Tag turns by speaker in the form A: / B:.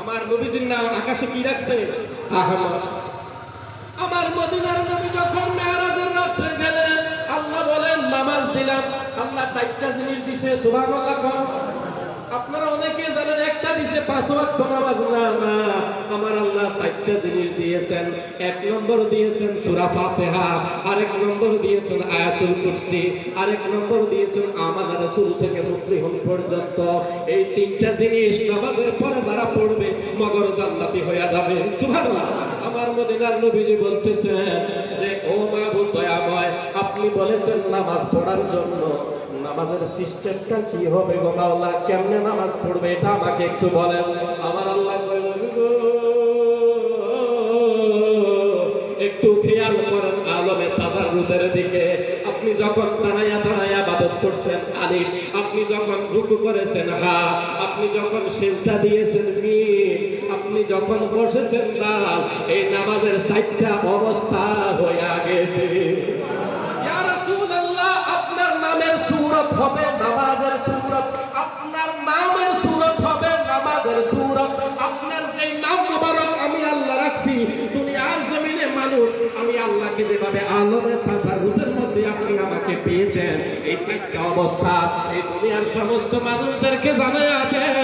A: আমার নবীজির নাম আকাশে কি রাখছে? আমার মদিনার নবী যখন রাত্রে গেলেন আল্লাহ বলেন, নামাজ দিলাম। আল্লাহ চারটা জিনিস দিছে সুভাগ আপনারা অনেকে জানেন, একটা দিছে পাঁচ ওয়াক্ত নামাজ না না এক নম্বর দিয়েছেন নম্বর দিয়েছেন নম্বর দিয়েছেন আমার মদিনার নবীজি বলতেছেন যে, ও আপনি বলেছেন নামাজ পড়ার জন্য। নামাজের সিস্টেমটা কি হবে গো কেমনে নামাজ পড়বে, এটা আমাকে একটু বলেন। আমার আল্লাহ একটু খেয়াল করেন আলমে তাজার রুদের দিকে। আপনি যখন দাঁড়াইয়া দাঁড়াইয়া বাদত করছেন, আলী, আপনি যখন রুকু করেছেন, হা, আপনি যখন সেজদা দিয়েছেন মি আপনি যখন বসেছেন দাল এই নামাজের সাইটটা অবস্থা হইয়া গেছে। আপনার নামের সূরত হবে নামাজের সূরত। আল্লাহকে যেভাবে আলোরে থাকার রূপের মধ্যে আপনি আমাকে পেয়েছেন। এই শিক্ষা অবস্থা। এই দুনিয়ার সমস্ত মানুষদেরকে জানাই দেন।